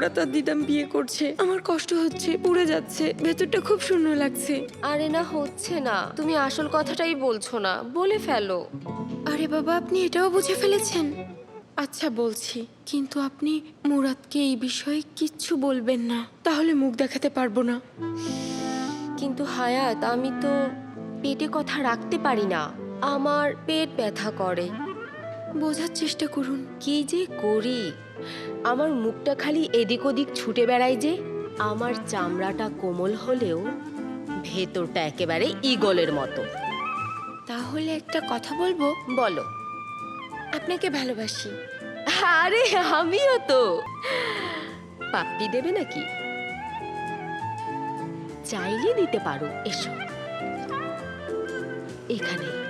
মুরাদ আর দিদাম বিয়ে করছে। আমার কষ্ট হচ্ছে পুড়ে যাচ্ছে। ভেতরটা খুব শূন্য লাগছে। আরে না হচ্ছে না। তুমি আসল কথাটাই বলছো না বলে ফেলো। আরে বাবা আপনি এটাও বুঝে ফেলেছেন? আচ্ছা বলছি। কিন্তু আপনি মুরাদকে এই বিষয়ে কিচ্ছু বলবেন না। তাহলে মুখ দেখাতে পারব না। কিন্তু হায়াত আমি তো পেটে কথা রাখতে পারি না। আমার পেট ব্যথা করে। বোঝার চেষ্টা করুন। কি যে করি? আমার মুখটা খালি এদিক ওদিক ছুটে বেড়ায় যে আমার চামড়াটা কোমল হলেও ভেতরটা একেবারে ইগলের মতো। তাহলে একটা কথা বলব? বলো। আপনাকে ভালোবাসি। আরে আমিও তো। পাপ্পি দেবে নাকি? চাইলে দিতে পারো এসো। এখানে